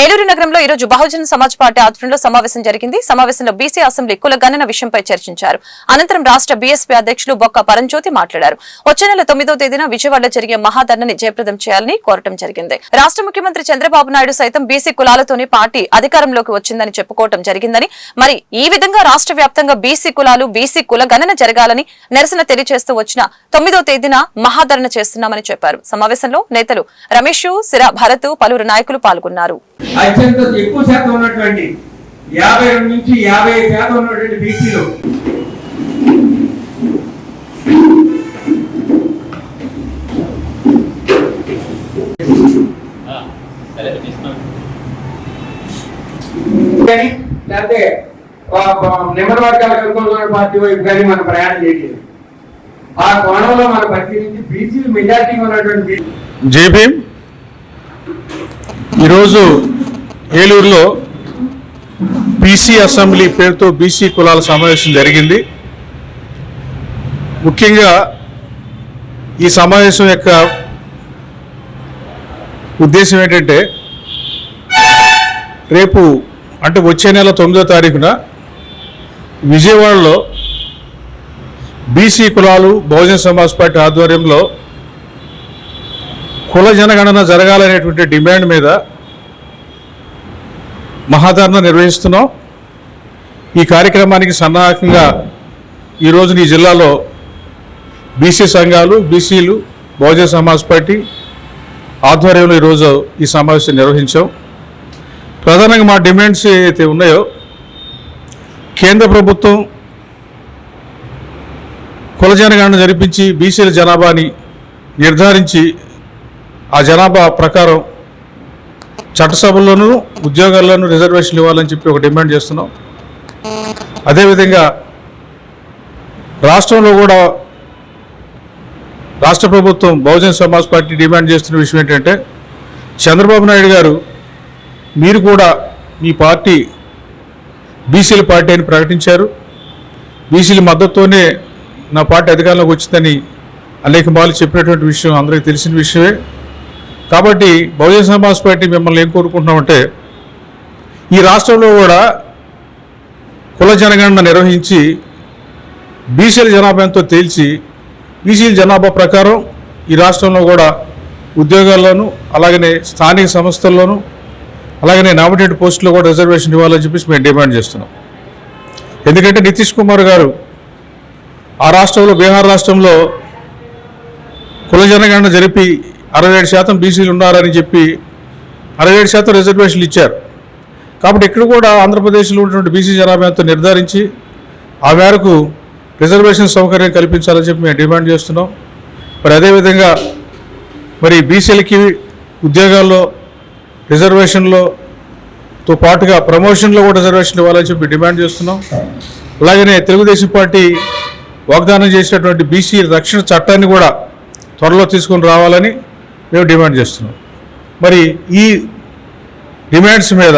ఏలూరు నగరంలో ఈ రోజు బహుజన్ సమాజ్ పార్టీ ఆధ్వర్యంలో సమావేశం జరిగింది. సమావేశంలో బీసీ అసెంబ్లీ కుల గణన విషయంపై చర్చించారు. అనంతరం రాష్ట్ర బీఎస్పీ అధ్యక్షులు బొక్క పరంజ్యోతి మాట్లాడారు. వచ్చే నెల తొమ్మిదో తేదీన విజయవాడలో జరిగే మహాధర్నని జయప్రదం చేయాలని కోరటం జరిగింది. రాష్ట్ర ముఖ్యమంత్రి చంద్రబాబు నాయుడు సైతం బీసీ కులాలతోనే పార్టీ అధికారంలోకి వచ్చిందని చెప్పుకోవటం జరిగిందని మరి ఈ విధంగా రాష్ట్ర వ్యాప్తంగా బీసీ కులాలు బీసీ కుల గణన జరగాలని నిరసన తెలియజేస్తూ వచ్చిన తొమ్మిదో తేదీన మహాధరణ చేస్తున్నామని చెప్పారు. సమావేశంలో నేతలు రమేష్ సిరా భరత్ పలువురు నాయకులు పాల్గొన్నారు. అత్యంత ఎక్కువ శాతం ఉన్నటువంటి యాభై రెండు నుంచి యాభై ఐదు శాతం ఉన్నటువంటి బీసీలు. లేకపోతే నెంబర్ వర్గాలకు అనుకూలమైన పార్టీ వైపు కానీ మనం ప్రయాణం చేయలేదు ఆ కోణంలో మనం పరిశీలించి బీసీలు మెజార్టీ ఉన్నటువంటి బీ- జై భీమ్ ఈరోజు ఏలూరులో బీసీ అసెంబ్లీ పేరుతో బీసీ కులాల సమావేశం జరిగింది. ముఖ్యంగా ఈ సమావేశం యొక్క ఉద్దేశం ఏంటంటే రేపు అంటే వచ్చే నెల తొమ్మిదో తారీఖున విజయవాడలో బీసీ కులాలు బహుజన సమాజ్ పార్టీ ఆధ్వర్యంలో కుల జనగణన జరగాలనేటువంటి డిమాండ్ మీద మహాధరణ నిర్వహిస్తున్నాం. ఈ కార్యక్రమానికి సన్నాహకంగా ఈరోజు ఈ జిల్లాలో బీసీ సంఘాలు బీసీలు బహుజన సమాజ్ పార్టీ ఆధ్వర్యంలో ఈరోజు ఈ సమావేశం నిర్వహించాం. ప్రధానంగా మా డిమాండ్స్ ఏవైతే ఉన్నాయో కేంద్ర ప్రభుత్వం కుల జనగణన జరిపించి బీసీల జనాభాని నిర్ధారించి ఆ జనాభా ప్రకారం చట్టసభల్లోనూ ఉద్యోగాల్లోనూ రిజర్వేషన్లు ఇవ్వాలని చెప్పి ఒక డిమాండ్ చేస్తున్నాం. అదేవిధంగా రాష్ట్రంలో కూడా రాష్ట్ర ప్రభుత్వం బహుజన్ సమాజ్ పార్టీ డిమాండ్ చేస్తున్న విషయం ఏంటంటే చంద్రబాబు నాయుడు గారు మీరు కూడా మీ పార్టీ బీసీల పార్టీ అని ప్రకటించారు. బీసీల మద్దతుతోనే నా పార్టీ అధికారంలోకి వచ్చిందని అనేక మార్లు చెప్పినటువంటి విషయం అందరికీ తెలిసిన విషయమే. కాబట్టి బహుజన సమాజ్ పార్టీ మిమ్మల్ని ఏం కోరుకుంటున్నామంటే ఈ రాష్ట్రంలో కూడా కుల జనగణన నిర్వహించి బీసీల జనాభా ఎంతో తేల్చి బీసీల జనాభా ప్రకారం ఈ రాష్ట్రంలో కూడా ఉద్యోగాల్లోనూ అలాగనే స్థానిక సంస్థల్లోనూ అలాగనే నామినేటెడ్ పోస్టులో కూడా రిజర్వేషన్ ఇవ్వాలని చెప్పేసి మేము డిమాండ్ చేస్తున్నాం. ఎందుకంటే నితీష్ కుమార్ గారు ఆ రాష్ట్రంలో బీహార్ రాష్ట్రంలో కుల జనగణన జరిపి అరవై ఏడు శాతం బీసీలు ఉన్నారని చెప్పి అరవై ఏడు శాతం రిజర్వేషన్లు ఇచ్చారు. కాబట్టి ఇక్కడ కూడా ఆంధ్రప్రదేశ్లో ఉన్నటువంటి బీసీ జనాభాతో నిర్ధారించి ఆ మేరకు రిజర్వేషన్ సౌకర్యం కల్పించాలని చెప్పి మేము డిమాండ్ చేస్తున్నాం. మరి అదేవిధంగా మరి బీసీలకి ఉద్యోగాల్లో రిజర్వేషన్లో తో పాటుగా ప్రమోషన్లో కూడా రిజర్వేషన్ ఇవ్వాలని చెప్పి డిమాండ్ చేస్తున్నాం. అలాగనే తెలుగుదేశం పార్టీ వాగ్దానం చేసినటువంటి బీసీ రక్షణ చట్టాన్ని కూడా త్వరలో తీసుకొని రావాలని మేము డిమాండ్ చేస్తున్నాం. మరి ఈ డిమాండ్స్ మీద